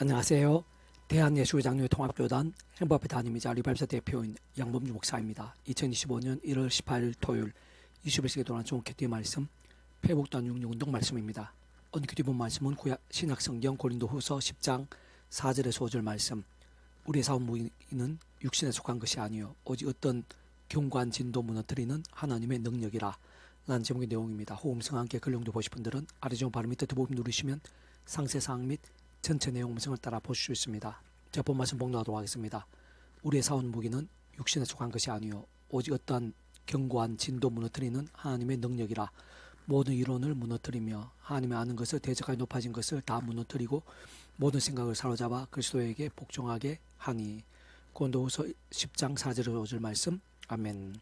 안녕하세요. 대한예수장로회 통합교단 행복의 담임이자 리발사 대표인 양범주 목사입니다. 2025년 1월 18일 토요일 21세기 동안 좋은 큐티 말씀 회복단 66 운동 말씀입니다. 오늘 큐티 본 말씀은 구약 신약 성경 고린도 후서 10장 4절에서 5절 말씀 우리의 사원 무기는 육신에 속한 것이 아니요 오직 어떤 경관 진도 무너뜨리는 하나님의 능력이라 라는 제목의 내용입니다. 호음성 함께 글용도 보실 분들은 아래 좀 바로 밑에 두 부분 누르시면 상세 사항 및 전체 내용 음성을 따라 보실 수 있습니다. 자, 본 말씀 봉독하도록 하겠습니다. 우리의 사원 무기는 육신에 속한 것이 아니요 오직 어떠한 견고한 진도 무너뜨리는 하나님의 능력이라 모든 이론을 무너뜨리며 하나님의 아는 것을 대적하게 높아진 것을 다 무너뜨리고 모든 생각을 사로잡아 그리스도에게 복종하게 하니 고린도후서 10장 4절에서 5절 말씀 아멘.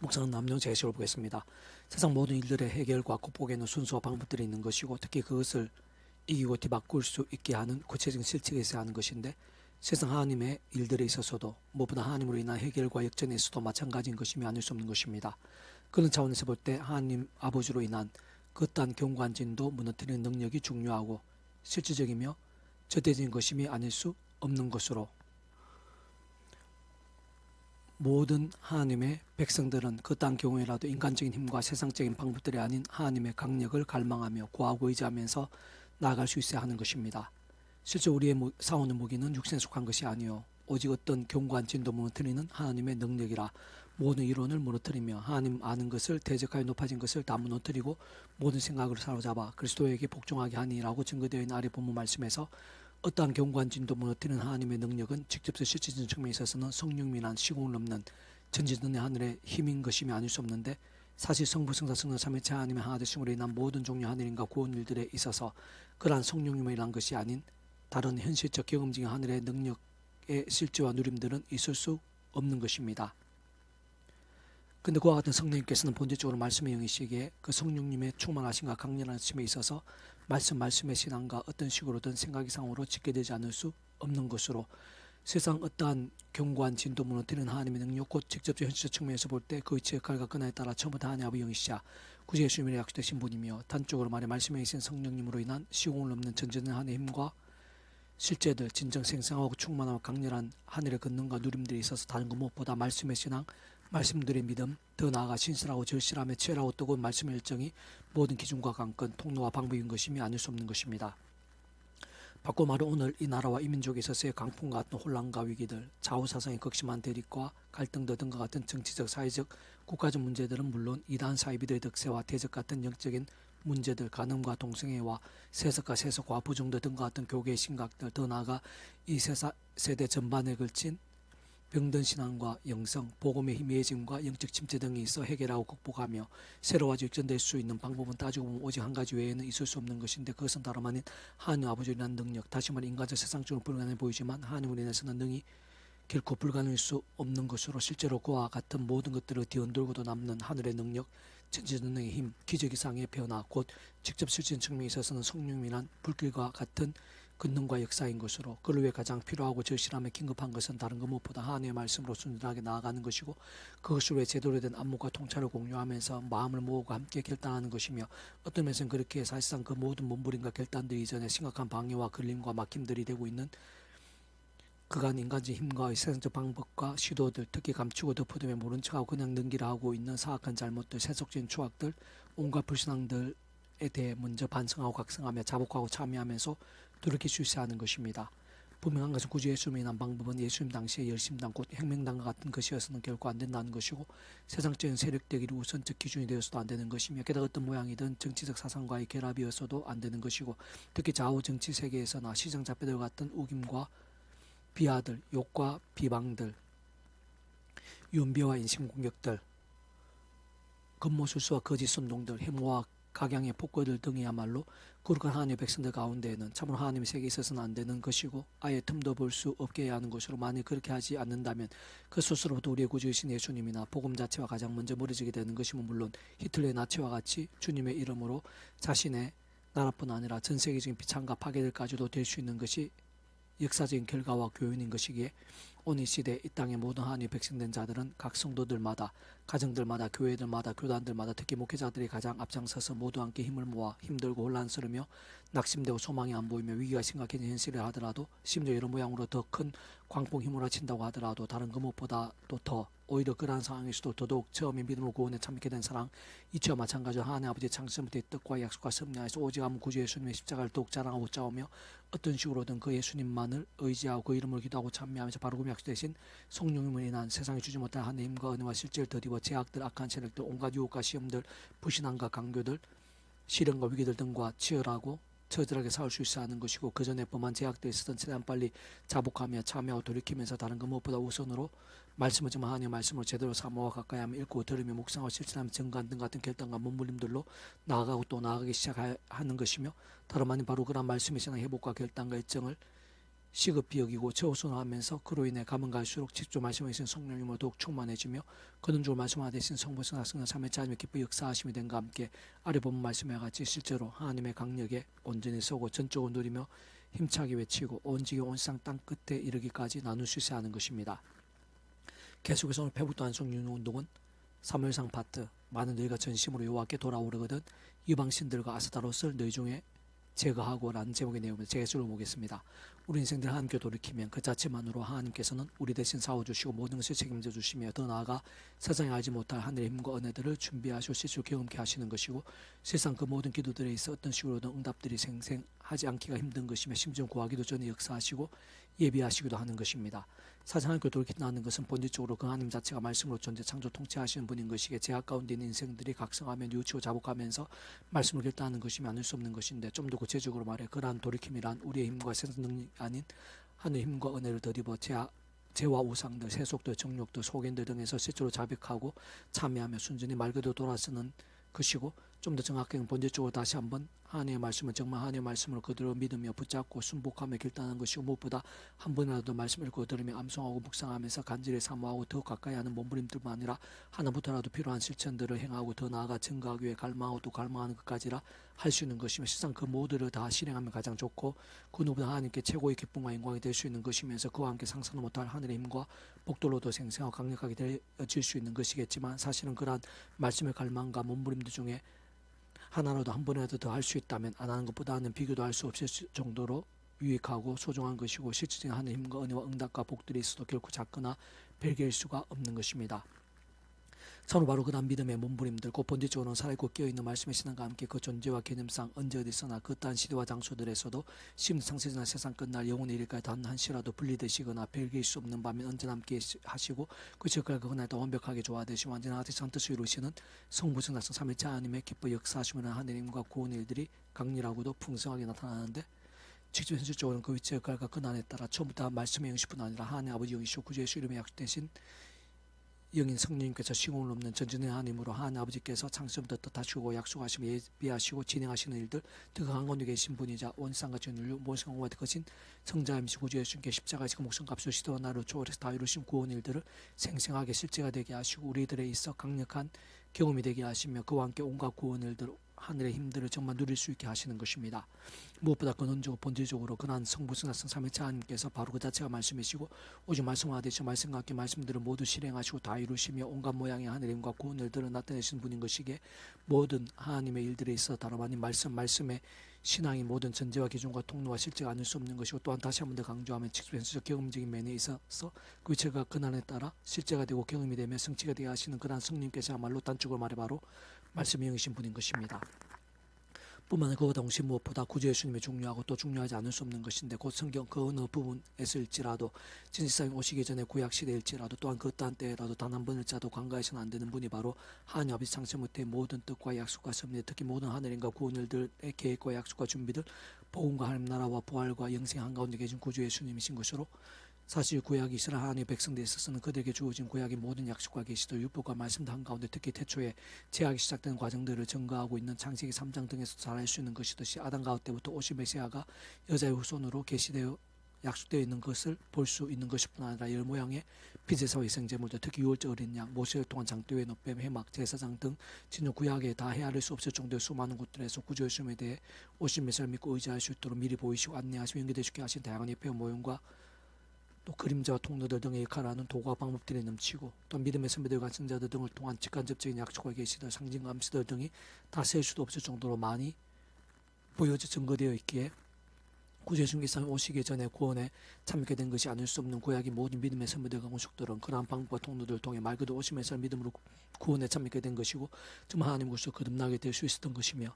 묵상은 남녀 제시를 보겠습니다. 세상 모든 일들의 해결과 극복에는 순서와 방법들이 있는 것이고 특히 그것을 이기고 뒤바꿀 수 있게 하는 구체적인 있어야 하는 것인데 세상 하나님의 일들에 있어서도 무엇보다 하나님으로 인한 해결과 역전에 있어도 마찬가지인 것이며 아닐 수 없는 것입니다. 그런 차원에서 볼 때 하나님 아버지로 인한 그 어떠한 경관진도 무너뜨리는 능력이 중요하고 실질적이며 절대적인 것임이 아닐 수 없는 것으로 모든 하나님의 백성들은 그땅 경우에라도 인간적인 힘과 세상적인 방법들이 아닌 하나님의 강력을 갈망하며 구하고 의지하면서 나아갈 수 있어야 하는 것입니다. 실제 우리의 무- 싸우는 무기는 육신에 속한 것이 아니요 오직 어떤 견고한 진도 무너뜨리는 하나님의 능력이라 모든 이론을 무너뜨리며 하나님 아는 것을 대적하여 높아진 것을 다 무너뜨리고 모든 생각을 사로잡아 그리스도에게 복종하게 하니라고 증거되어 있는 아래 본문 말씀에서 어떠한 견고한 진도 무너뜨리는 하나님의 능력은 직접적 실질적인 측면에 있어서는 성령민한 시공을 넘는 전지전의 하늘의 힘인 것임이 아닐 수 없는데 사실 성부 성자 성령 삼위체 하나님의 하나 되심으로 인한 모든 종류 하늘인가 구원 일들에 있어서 그러한 성령님을 인한 것이 아닌 다른 현실적 경험적인 하늘의 능력의 실제와 누림들은 있을 수 없는 것입니다. 근데 그와 같은 성령님께서는 본질적으로 말씀의 영이시기에 그 성령님의 충만하심과 강렬한 힘에 있어서 말씀 말씀의 신앙과 어떤 식으로든 생각 이상으로 짓게 되지 않을 수 없는 것으로 세상 어떠한 견고한 진도 무너뜨리는 하나님의 능력 곧 직접적 현실적 측면에서 볼 때 그 위치의 역할과 근화에 따라 처음부터 하나님 아버지 영이시자 구주 예수님의 약속되신 분이며 단적으로 말해 말씀에 계신 성령님으로 인한 시공을 넘는 전전의 하나님의 힘과 실제들 진정 생생하고 충만하고 강렬한 하늘의 권능과 누림들이 있어서 다른 것 무엇보다 말씀의 신앙 말씀들의 믿음 더 나아가 신실하고 절실함에 치열하고 뜨거운 말씀의 일정이 모든 기준과 관건 통로와 방법인 것임이 아닐 수 없는 것입니다. 바꿔 말해 오늘 이 나라와 이 민족에 있어서의 강풍과 같은 혼란과 위기들, 좌우 사상의 극심한 대립과 갈등 등과 같은 정치적, 사회적, 국가적 문제들은 물론 이단 사이비들의 덕세와 대적 같은 영적인 문제들, 가늠과 동성애와 세속과 세속과 부정도 등과 같은 교계의 심각들, 더 나아가 이 세사, 세대 전반에 걸친 병든 신앙과 영성, 복음의 희미해짐과 영적 침체 등이 있어 해결하고 극복하며 새로워 역전될 수 있는 방법은 따지고 보면 오직 한 가지 외에는 있을 수 없는 것인데 그것은 다름 아닌 하나님 아버지라는 능력, 다시 말해 인간적 세상적으로 불가능해 보이지만 하나님으로 인해서는 능히 결코 불가능할 수 없는 것으로 실제로 그와 같은 모든 것들을 뒤흔들고도 남는 하늘의 능력, 전지전능의 힘, 기적 이상의 변화, 곧 직접 실진 측면에 있어서는 성령이란 불길과 같은 근능과 역사인 것으로 그를 위해 가장 필요하고 절실함에 긴급한 것은 다른 것 무엇보다 하나님의 말씀으로 순전하게 나아가는 것이고 위해 제대로 된 안목과 통찰을 공유하면서 마음을 모으고 함께 결단하는 것이며 어떤 면에서는 그렇게 사실상 그 모든 몸부림과 결단들 이전에 심각한 방해와 걸림과 막힘들이 되고 있는 그간 인간적 힘과 세상적 방법과 시도들 특히 감추고 덮어두며 모른 척하고 그냥 넘기라 하고 있는 사악한 잘못들 세속적인 추악들 온갖 불신앙들에 대해 먼저 반성하고 각성하며 자복하고 참여하면서 돌이킬 수 있어야 하는 것입니다. 분명한 것은 구주 예수님이 난 방법은 예수님 당시의 열심당 곧 혁명당과 같은 것이어서는 결코 안 된다는 것이고 세상적인 세력들이 우선적 기준이 되어서도 안 되는 것이며 게다가 어떤 모양이든 정치적 사상과의 결합이어서도 안 되는 것이고 특히 좌우 정치 세계에서나 시장 잡배들 같은 우김과 비하들, 욕과 비방들, 윤비와 인신공격들, 겉모술수와 거짓 선동들, 해모와 각양의 폭거들 등이야말로 거룩한 하나님의 백성들 가운데에는 참으로 하나님의 세계에 있어서는 안 되는 것이고 아예 틈도 볼 수 없게 해야 하는 것으로 만일 그렇게 하지 않는다면 그 스스로부터 우리의 구주이신 예수님이나 복음 자체와 가장 먼저 멀어지게 되는 것이면 물론 히틀러의 나치와 같이 주님의 이름으로 자신의 나라뿐 아니라 전 세계적인 비창과 파괴들까지도 될 수 있는 것이 역사적인 결과와 교훈인 것이기에 오늘 시대 이 땅의 모든 한위 백성된 자들은 각 성도들마다 가정들마다 교회들마다 교단들마다 특히 목회자들이 가장 앞장서서 모두 함께 힘을 모아 힘들고 혼란스러며 낙심되고 소망이 안 보이며 위기가 심각해진 현실을 하더라도 심지어 이런 모양으로 더 큰 광풍 힘으로 친다고 하더라도 다른 그 무엇보다도 더 오히려 그러한 상황에서도 더더욱 처음에 믿음으로 구원에 참게 된 사랑 이치와 마찬가지로 하나님 아버지 창세부터의 뜻과 약속과 섭리하에서 오직 아무 구주 예수님의 십자가를 더욱 자랑하고 짜오며 어떤 식으로든 그 예수님만을 의지하고 그 이름을 기도하고 찬미하면서 바로 그 약속되신 성령님을 인한 세상에 주지 못할 하나님과 은혜와 실제를 더디워 제약들 악한 세력들 온갖 유혹과 시험들 불신앙과 강교들 시련과 위기들 등과 치열하고 처절하게 싸울 수 있어 하는 것이고 그 전에 범한 제약들에 있었던 최대한 빨리 자복하며 참여하고 돌이키면서 다른 그 무엇보다 우선으로 말씀을 좀 하나님의 말씀을 제대로 사모와 가까이 하며 읽고 들으며 묵상하고 실천하며 증거한 등 같은 결단과 몸부림들로 나아가고 또 나아가기 시작하는 것이며 다름 아닌 바로 그런 말씀의 신앙 회복과 결단과 일정을 시급히 여기고 저우선하면서 그로 인해 가면 갈수록 직접 말씀하신 성령님으로 더욱 충만해지며 그는 줄 말씀하 대신 성부성 학생과 삼의 자녀 기쁘 역사하심이 된과 함께 아래 보면 말씀과 같이 실제로 하나님의 강력에 온전히 서고 전적으로 누리며 힘차게 외치고 온지기 온상 땅 끝에 이르기까지 나눌 수 있어야 하는 것입니다. 계속해서 오늘 배북도 안성윤 운동은 사무엘상 파트 많은 너희가 전심으로 여호와께 돌아오르거든 이방신들과 아스타롯을 너희 중에 제거하고 라는 제목의 내용을 제수를 보겠습니다. 우리 인생들 하나님께 돌이키면 그 자체만으로 하나님께서는 우리 대신 싸워주시고 모든 것을 책임져 주시며 더 나아가 세상에 알지 못할 하늘의 힘과 은혜들을 준비하시고 실수 경험케 하시는 것이고 세상 그 모든 기도들에 있어 어떤 식으로든 응답들이 생생하지 않기가 힘든 것이며 심지어 구하기도 전에 역사하시고 예비하시기도 하는 것입니다. 사실 하나님께 돌이킨다는 것은 본질적으로 그 하나님 자체가 말씀으로 존재 창조 통치하시는 분인 것이기에 제약 가운데 있는 인생들이 각성하며 뉘우치고 자복하면서 말씀을 결단하는 것이면 아닐 수 없는 것인데 좀 더 구체적으로 말해 그러한 돌이킴이란 우리의 힘과 세상 능력이 아닌 하늘 힘과 은혜를 더입어 제아 죄와 우상들, 세속들, 정욕들, 속인들 등에서 실제로 자백하고 참여하며 순전히 말 그대로 돌아서는 것이고 좀 더 정확하게 본질적으로 다시 한번 하나님의 말씀을 정말 하나님의 말씀을 그대로 믿으며 붙잡고 순복하며 결단하는 것이고 무엇보다 한 번이라도 말씀 읽고 들으며 암송하고 묵상하면서 간절히 사모하고 더 가까이 하는 몸부림들만 아니라 하나부터라도 필요한 실천들을 행하고 더 나아가 증거하기 위해 갈망하고 또 갈망하는 것까지라 할 수 있는 것이며 실상 그 모두를 다 실행하면 가장 좋고 그 누구보다 하나님께 최고의 기쁨과 영광이 될 수 있는 것이면서 그와 함께 상상도 못할 하늘의 힘과 복돌로도 생생하고 강력하게 되어질 수 있는 것이겠지만 사실은 그러한 말씀의 갈망과 몸부림들 중에 하나라도 한 번이라도 더 할 수 있다면 안 하는 것보다는 비교도 할 수 없을 정도로 유익하고 소중한 것이고 실질적인 하나님의 힘과 은혜와 응답과 복들이 있어도 결코 작거나 별개일 수가 없는 것입니다. 서로 바로 그다음 믿음의 몸부림들 곧 본질적으로는 살아있고 깨어있는 말씀의 신앙과 함께 그 존재와 개념상 언제 어디서나 그딴 시대와 장소들에서도 심리 상세지나 세상 끝날 영혼의 일까지 단 한시라도 분리되시거나 별개일 수 없는 밤에 언제나 함께 하시고 그 지역과 그날도 완벽하게 조화되시고 완전한 하듯한 뜻을 이루시는 성부성 낙성 삼일차 하나님의 기뻐 역사하시면 하나님과 구원의 일들이 강렬하고도 풍성하게 나타나는데 직접 현실적으로는 그 위치의 역할과 근한에 따라 처음부터 말씀의 영식뿐 아니라 하나님 아버지 영이시고 구주 예수 이름의 약속되신 영인 성령님께서 시공을 넘는 전전의 하나님으로 하나님 아버지께서 창세부터 뜻하시고 약속하시며 예비하시고 진행하시는 일들 더 강한 곳에 계신 분이자 원상같이 인류 모성과 거신 성자 임시고 구주 예수님께 십자가에서 목숨 값을 시도와 나를 초월해서 다 이루신 구원 일들을 생생하게 실제가 되게 하시고 우리들에 있어 강력한 경험이 되게 하시며 그와 함께 온갖 구원 일들 하늘의 힘들을 정말 누릴 수 있게 하시는 것입니다. 무엇보다 근원적으로 본질적으로 그러한 성부승하성 삼위차 하나님께서 바로 그 자체가 말씀이시고 오직 말씀하듯이 말씀과 함께 말씀들을 모두 실행하시고 다 이루시며 온갖 모양의 하늘의 힘과 구원을 드러 나타내시는 분인 것이기에 모든 하나님의 일들에 있어 다름 아닌 말씀 말씀의 신앙이 모든 전제와 기준과 통로와 실제가 아닐 수 없는 것이고 또한 다시 한 번 더 강조하면 직수현수적 경험적인 면에 있어서 그 위치가 근한에 따라 실제가 되고 경험이 되며 성취가 되게 하시는 그러한 성령께서야말로 단축을 말해 바로 말씀의 영이신 분인 것입니다. 뿐만 아니라 그보다 동시에 무엇보다 구주 예수님이 중요하고 또 중요하지 않을 수 없는 것인데 곧 성경 그 어느 부분에서일지라도 진실상에 오시기 전에 구약 시대일지라도 또한 그 어떠한 때라도 단 한 번일자도 관가해서는 안 되는 분이 바로 하나님 아버지 창세부터의 모든 뜻과 약속과 섭리 특히 모든 하늘인과 구원일들의 계획과 약속과 준비들 복음과 하나님 나라와 부활과 영생 한가운데 계신 구주 예수님이신 것으로 사실 구약이 이스라엘 하나님의 백성들에 있어서는 그들에게 주어진 구약의 모든 약속과 계시도 율법과 말씀도 한가운데 특히 태초에 제약이 시작되는 과정들을 증거하고 있는 창세기 3장 등에서 잘 알 수 있는 것이듯이 아담 가우 때부터 오실 메시아가 여자의 후손으로 계시되어 약속되어 있는 것을 볼 수 있는 것뿐 아니라 열 모양의 피제사와 희생제물들 특히 유월절 어린 양, 모세를 통한 장대회 노뱀, 해막, 제사장 등 진짜 구약에 다 헤아릴 수 없을 정도의 수많은 곳들에서 구조 예수님에 대해 오신 메시아를 믿고 의지할 수 있도록 미리 보이시고 안내하시고 연결되시게 하신 다양한 예표 모형과 또 그림자와 통로들 등의 역할하는 도구와 방법들이 넘치고 또 믿음의 선배들과 선자들 등을 통한 직간접적인 약속과 계시들 상징과 암시들 등이 다 셀 수도 없을 정도로 많이 보여져 증거되어 있기에 구주 예수님께서 오시기 전에 구원에 참여하게 된 것이 아닐 수 없는 구약의 모든 믿음의 선배들과 공식들은 그러한 방법과 통로들을 통해 말 그대로 오심에서 믿음으로 구원에 참여하게 된 것이고 정말 하나님 것으로 거듭나게 될 수 있었던 것이며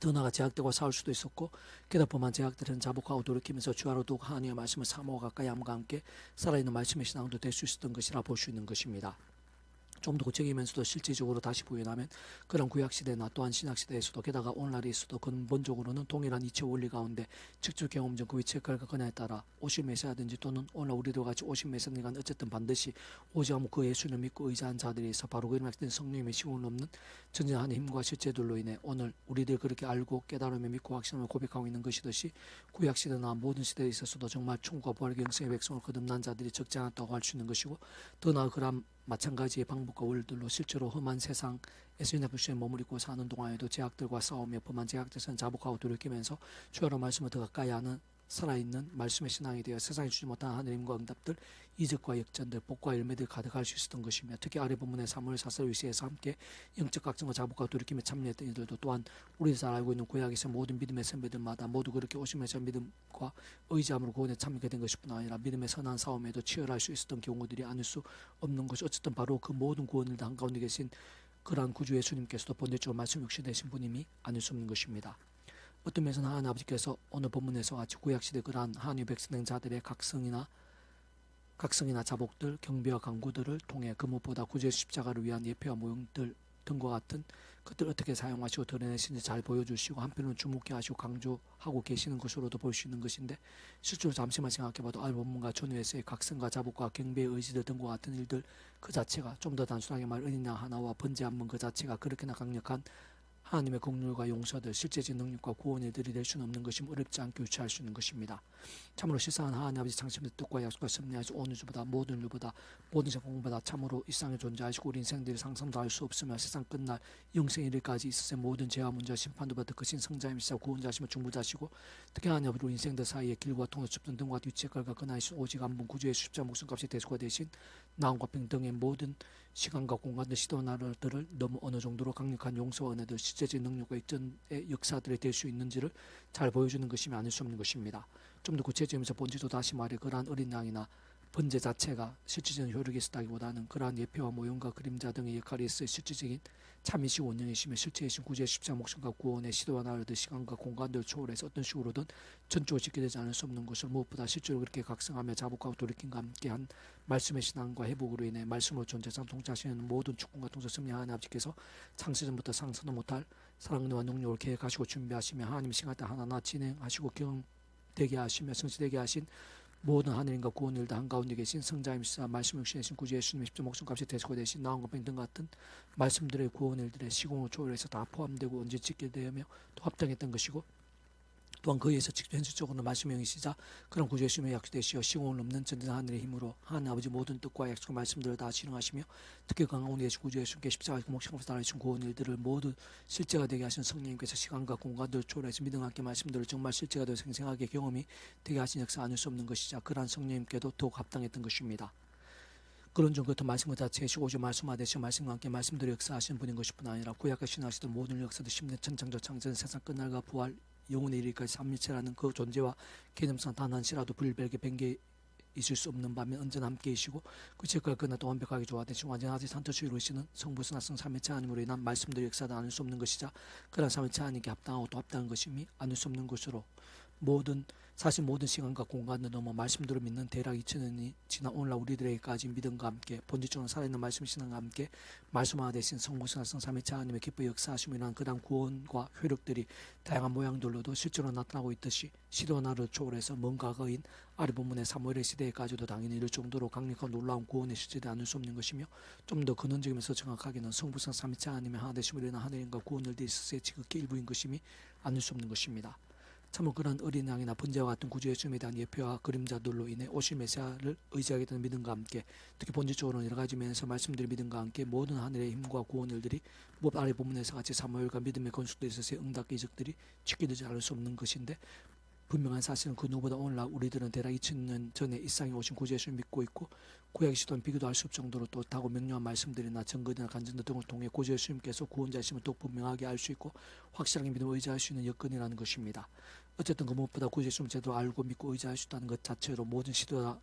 더 나아가 제약들과 싸울 수도 있었고 깨닫보만 제약들은 자복하고 돌이키면서 주하로 더욱 하나님의 말씀을 사모하고 가까이 함과 함께 살아있는 말씀의 신앙도 될 수 있었던 것이라 볼 수 있는 것입니다. 좀 더 구체적이면서도 실질적으로 다시 부연하면 그런 구약 시대나 또한 신약 시대에서도 게다가 오늘날에 있어도 근본적으로는 동일한 이체 원리 가운데 직접 경험적 그 위치의 결과에 따라 오실 메시아든지 또는 오늘 우리도 같이 오실 메시아니간 어쨌든 반드시 오지 않고 그 예수를 믿고 의지한 자들에서 바로 그 말씀 성령님의 시공을 넘는 전진하는 힘과 실제들로 인해 오늘 우리들 그렇게 알고 깨달으며 믿고 확신하며 고백하고 있는 것이듯이 구약 시대나 모든 시대에 있어서도 정말 충과 부활 경생의 백성을 거듭난 자들이 적지 않았다고 할 수 있는 것이고 더 나아 그런 마찬가지의 방법과 원리들로 실제로 험한 세상에서 인하부시에 머무르고 사는 동안에도 제약들과 싸우며 범한 제약들은 자복하고 돌이키면서 주여로 말씀을 더 가까이 하는 살아있는 말씀의 신앙이 되어 세상에 주지 못한 하나님과 응답들, 이적과 역전들, 복과 열매들 가득할 수 있었던 것이며 특히 아래 본문의 사무엘 사설 위시에서 함께 영적 각성과 자복과 돌이킴에 참여했던 이들도 또한 우리 잘 알고 있는 구약에서 모든 믿음의 선배들마다 모두 그렇게 오시면서 믿음과 의지함으로 구원에 참여하게 된 것뿐 아니라 믿음의 선한 싸움에도 치열할 수 있었던 경우들이 아닐 수 없는 것이 어쨌든 바로 그 모든 구원을 다 한가운데 계신 그러한 구주 예수님께서도 본질적으로 말씀 육신 되신 분임이 아닐 수 없는 것입니다. 어떤 면에서는 하나님 아버지께서 오늘 본문에서 같이 구약시대 그러한 하나님 백성 자들의 각성이나 각성이나 자복들, 경비와 강구들을 통해 그 무엇보다 구제 십자가를 위한 예표와 모형들 등과 같은 그들 어떻게 사용하시고 드러내시는지 잘 보여주시고 한편으로는 주목해 하시고 강조하고 계시는 것으로도 볼 수 있는 것인데 실제로 잠시만 생각해봐도 알 본문과 전후에서의 각성과 자복과 경배의 의지들 등과 같은 일들 그 자체가 좀 더 단순하게 말양 하나와 번제 한 번 그 자체가 그렇게나 강력한 하나님의 공률과 용서들, 실제적 능력과 구원의 들이 될 수는 없는 것임 어렵지 않게 유치할 수 있는 것입니다. 참으로 실상은 하나님 아버지 창심의 뜻과 약속과 섭리하시 오늘 주보다 모든 일보다 모든 작품보다 참으로 이 세상에 존재하시고 우리 인생들이 상상도 할수 없으며 세상 끝날 영생 일일까지 있으세 모든 죄와 문제와 심판도 받을 것인 성자임이시자 구원자시며 중부자시고 특히 하나님 아버지 인생들 사이에 길과 통로 춥던 등과 뒤치의 걸과 그나이신 오직 한 분 구주의 십자 목숨값이 대수가 되신 나음과 평등의 모든 시간과 공간의 시도 나라들을 너무 어느 정도로 강력한 용서와 은혜들 실제적 능력과 역전의 역사들이 될 수 있는지를 잘 보여주는 것이면 아닐 수 없는 것입니다. 좀 더 구체적이면서 본질도 다시 말해 그러한 어린 양이나 번제 자체가 실질적인 효력이 있었다기보다는 그러한 예표와 모형과 그림자 등의 역할이 있어 실질적인 참이시고 원령이시며 실체이신 구제의 십자 목숨과 구원의 시도와 나라들 시간과 공간들을 초월해서 어떤 식으로든 전적으로 지켜되지 않을 수 없는 것을 무엇보다 실제로 그렇게 각성하며 자복하고 돌이킴과 함께한 말씀의 신앙과 회복으로 인해 말씀으로 존재상 통치하시는 모든 축복과 통치 승리하는 아버지께서 창세전부터 상상도 못할 사랑과 능력을 계획하시고 준비하시며 하나님 시간 때 하나하나 진행하시고 경되게 하시며 성취되게 하신 모든 하늘인과 구원을 다 한가운데 계신 성자임시사 말씀 육신이신 구주 예수님의 십자 목숨값이 대소가 되신 나온 것병 등 같은 말씀들의 구원일들의 시공을 초월해서 다 포함되고 언제 찍게 되며 또 합당했던 것이고 또한 그에서 직접 현실적으로 말씀의 영이시자 그런 구주 예수님의 약속되시어 시공을 넘는 전전 하늘의 힘으로 하나님 아버지 모든 뜻과 약속과 말씀들을 다 실행하시며 특히 강가운데 계신 구주 예수님께 십자가 목숨값을 달아주신 구원일들을 모두 실제가 되게 하신 성령님께서 시간과 공간들을 초월해서 믿음 함께 말씀들을 정말 실제가 되어 생생하게 경험이 되게 하신 역사 아닐 수 없는 것이자 그러한 성령님께도 더욱 합당했던 것입니다. 그런 점 같은 말씀을 다 제시고 오지 말씀하듯이 말씀과 함께 말씀들을 역사하시는 분인 것뿐 아니라 구약과 신하시던 모든 역사도 십년 천창조 창전 세상 끝날과 부활 영혼의 이르기까지 삼위체라는 그 존재와 개념상 단 한시라도 불별게 뱅게 있을 수 없는 반면 언제나 함께 계시고 그 책과 그나 또 완벽하게 조화되신 완전하지 산토시 이루시는 성부스나 성 삼위체 하나님으로 인한 말씀들의 역사도 않을 수 없는 것이자 그런 삼위체 하나님께 합당하고 또 합당한 것임이 아닐 수 없는 것으로 모든 사실 모든 시간과 공간을 넘어 말씀들을 믿는 대략 2000년이 지난 오늘날 우리들에게까지 믿음과 함께 본질적으로 살아있는 말씀 신앙과 함께 말씀화 되신 성부스나 성삼위체 하나님의 기뻐 역사하심이란 그다음 구원과 효력들이 다양한 모양들로도 실제로 나타나고 있듯이 시도 나를 초월해서 먼 과거인 아래 본문의 사무엘의 시대에까지도 당연히 이를 정도로 강력한 놀라운 구원의 실제되 않을 수 없는 것이며 좀 더 근원적이면서 정확하게는 성부성 삼위체 하나님의 하나 되심으로 인한 하나님과 구원을 뒤있으세 지극히 일부인 것임이 아닐 수 없는 것입니다. 참으로 그런 어린 양이나 번제와 같은 구주 예수님에 대한 예표와 그림자들로 인해 오실 메시아를 의지하게 되는 믿음과 함께 특히 본질적으로는 여러 가지 면에서 말씀드린 믿음과 함께 모든 하늘의 힘과 구원들이 뭐 아래 본문에서 같이 사무엘과 믿음의 건축도 있어서 응답 기적들이 지켜되지 않을 수 없는 것인데 분명한 사실은 그 누구보다 오늘날 우리들은 대략 2000년 전에 이상이 오신 구주 예수를 믿고 있고 구약의 시도는 비교도 할 수 없을 정도로 또 다고 명료한 말씀들이나 증거들이나 간증들 등을 통해 구주 예수님께서 구원자이심을 또 분명하게 알 수 있고 확실하게 믿음 의지할 수 있는 여건이라는 것입니다. 어쨌든 그 무엇보다 구주 예수님을 제대로 알고 믿고 의지할 수 있다는 것 자체로 모든 시도나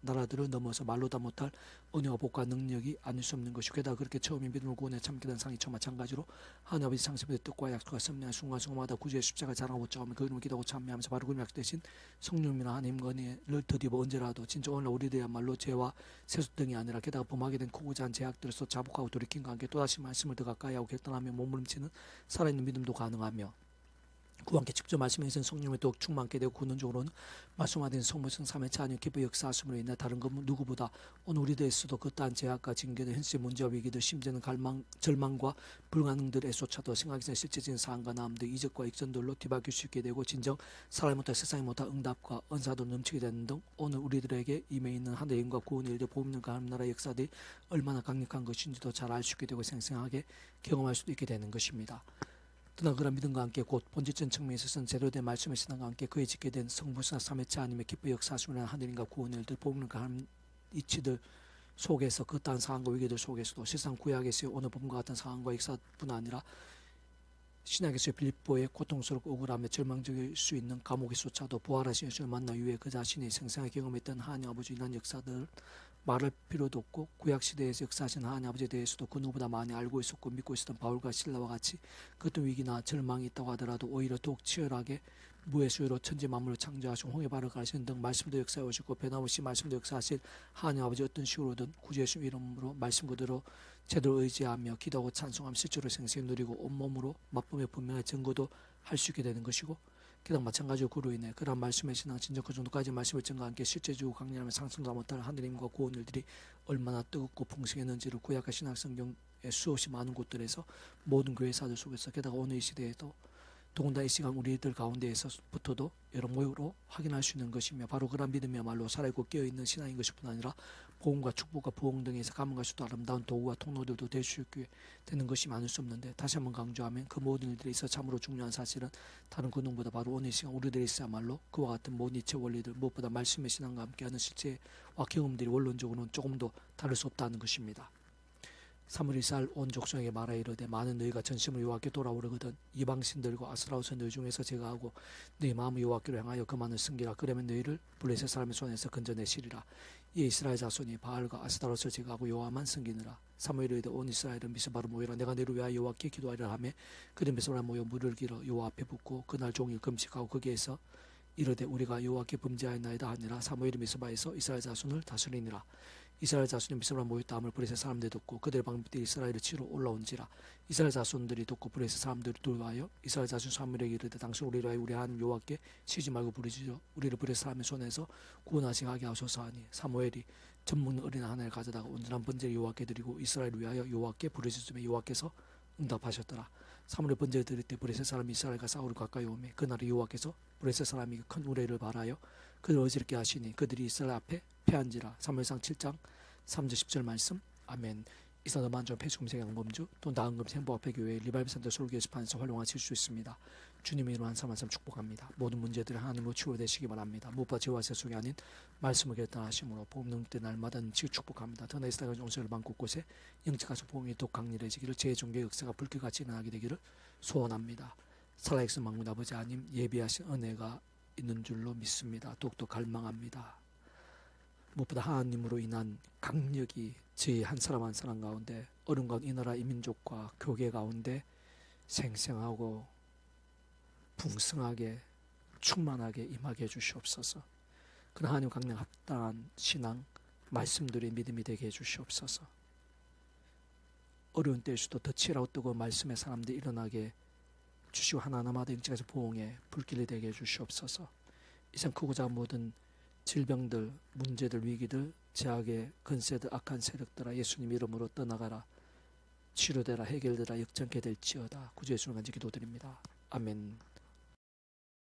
나라들을 넘어서 말로 다 못할 은혜와 복과 능력이 아닐 수 없는 것이고 게다가 그렇게 처음에 믿음을 구원에 참기된 상이처 마찬가지로 하나님 아버지 창세부의 뜻과 약속과 섭리한 순간순간마다 구주의 십자가 자랑하고 짜오며 그 이름을 기도하고 찬미하면서 바로 그 약속되신 성령님이나 하나님과 은혜를 더디어 언제라도 진짜 오늘 우리들야말로 죄와 세수 등이 아니라 게다가 범하게 된 크고자 한 제약들에서 자복하고 돌이킴과 함께 또다시 말씀을 더 가까이 하고 결단하며 몸부림치는 살아있는 믿음도 가능하며 함께 직접 있는 성령의 더욱 충만케 되고 근원적으로는 말씀하신 성모성 삼의 자녀 기뻐 역사하심으로 인해 다른 것 누구보다 오늘 우리들에서도 그떠한 제약과 징계들 현실 문제와 위기들 심지어는 갈망, 절망과 불가능들에조차도 생각이 전 실제적인 사안과 나음들 이적과 익전들로 뒤바뀔 수 있게 되고 진정 못할 세상이 못할 응답과 은사도 넘치게 되는 등 오늘 우리들에게 임해 있는 하늘의 영과 구원의 일들 보험과 하나님 나라 역사들이 얼마나 강력한 것인지도 잘 알 수 있게 되고 생생하게 경험할 수도 있게 되는 것입니다. 그러나 그런 믿음과 함께 곧 본질적인 측면에 있어서는 제대로 된 말씀의 신앙과 함께 그에 짓게 된 성부나 삼회체 아님의 기뻐 역사하시면 하늘인가 구원의 일들 보험과 하나님 이치들 속에서 그 따른 상황과 위기들 속에서도 세상 구약에서의 오늘 본과 같은 상황과 역사뿐 아니라 신약에서의 빌립보의 고통스럽고 억울하며 절망적일 수 있는 감옥에서조차도 부활하신 예수를 만나 이후에 그 자신이 생생하게 경험했던 하나님 아버지 이런 역사들 말할 필요도 없고 구약 시대에서 역사하신 하나님 아버지에 대해서도 그 누구보다 많이 알고 있었고 믿고 있었던 바울과 신라와 같이 그 어떤 위기나 절망이 있다고 하더라도 오히려 더욱 치열하게 무의 수요로 천지 만물을 창조하시고 홍해 바를 가시는 등 말씀도 역사해 오시고 변함없이 말씀도 역사하실 하나님 아버지 어떤 식으로든 구주 예수 이름으로 말씀 그대로 제대로 의지하며 기도하고 찬송하며 실제로 생생히 누리고 온몸으로 맛보며 분명한 증거도 할 수 있게 되는 것이고 게다가 마찬가지로 그로 인해 그러한 말씀의 신앙 진정 그 정도까지 말씀을 증거와 함께 실제적으로 강렬하며 상승도 못할 하느님과 구원 일들이 얼마나 뜨겁고 풍성했는지를 구약과 신학 성경의 수없이 많은 곳들에서 모든 교회 사들 속에서 게다가 오늘 이 시대에도 더군다나 이 시간 우리들 가운데에서부터도 여러 모여로 확인할 수 있는 것이며 바로 그런 믿음이야말로 살아있고 깨어있는 신앙인 것일 뿐 아니라 보험과 축복과 부흥 등에서 감흥할 수도 아름다운 도구와 통로들도 될수 있게 되는 것이 많을 수 없는데 다시 한번 강조하면 그 모든 일들에 있어 참으로 중요한 사실은 다른 그 누구보다 바로 오늘 이 시간 우리들이 있어야말로 그와 같은 모든 이체 원리들 무엇보다 말씀의 신앙과 함께하는 실제와 경험들이 원론적으로는 조금도 다를 수 없다는 것입니다. 3월 1살 온 족속에게 말하 이르되 많은 너희가 전심을 여호와께 돌아오르거든 이방신들과 아스라우스 너희 중에서 제가 하고 너희 마음을 여호와께로 향하여 그만을 숨기라 그러면 너희를 블레셋 사람의 손에서 건져내시리라 이 이스라엘 자손이 바알과 아스타로스를 제거하고 여호와만 섬기느라 사무엘이 이르되 온 이스라엘은 미스바로 모이라. 내가 너를 위하여 여호와께 기도하리라 하며 그들 미스바로 모여 물을 길어 여호와 앞에 붓고 그날 종일 금식하고 거기에서 이르되 우리가 여호와께 범죄하였나이다 하니라. 사무엘이 미스바에서 이스라엘 자손을 다스리니라 이스라엘 자손이 미스바로 모였다 함을 브레스 사람들이 듣고 그들의 방비들이 이스라엘을 치러 올라온지라. 이스라엘 자손들이 듣고 브레스 사람들을 돌아와여 이스라엘 자손 사무엘에게 이르되 당신 우리를 위하여 우리 하나님 여호와께 쉬지 말고 부르짖어. 우리를 브레스 사람의 손에서 구원하시게 하게 하소서 하니 사무엘이 전문 어린 하나를 가져다가 온전한 번제를 여호와께 드리고 이스라엘을 위하여 여호와께 부르짖으며 여호와께서 응답하셨더라. 사무엘 번제를 드릴 때 브레스 사람이 이스라엘과 싸우러 가까이 오매 그날에 여호와께서 브레스 사람이 큰 우레를 발하여 그들 어지럽게 하시니 그들이 이스라엘 앞에 패한지라 사무엘상 7장 3절 10절 말씀 아멘 이사도 만전 폐수금색 양범주 또 나은금 생보합회 교회 리발브 센터 솔교 연습판에서 활용하실 수 있습니다. 주님의 이름 한삼 한삼 축복합니다. 모든 문제들을 하나님으로 치유되시기 바랍니다. 무엇보다 죄와 세속이 아닌 말씀을 결단하심으로 복음 능때 날마다 넘치게 축복합니다. 더 나 이스라엘 정세를 방 곳곳에 영적가서 복음이 더 강렬해지기를 제 종교 역사가 불길같이 일어나게 되기를 소원합니다. 살아계신 망문 아버지 하나님 예비하신 은혜가 있는 줄로 믿습니다. 더욱더 갈망합니다. 무엇보다 하나님으로 인한 강력이 저희 한 사람 한 사람 가운데 어른 가운데 이 나라 이 민족과 교계 가운데 생생하고 풍성하게 충만하게 임하게 해주시옵소서. 그 하나님 강력 합당한 신앙 말씀들이 믿음이 되게 해주시옵소서. 어려운 때에서도 더 치라고 뜨고 말씀의 사람들이 일어나게 주시고 하나하나마다 영적에서 보응에 불길이 되게 해주시옵소서. 이상 크고 작은 모든 질병들, 문제들, 위기들, 제약의 근세들, 악한 세력들아 예수님 이름으로 떠나가라. 치료되라, 해결되라, 역전케 될지어다. 예수님 간지 기도드립니다. 아멘.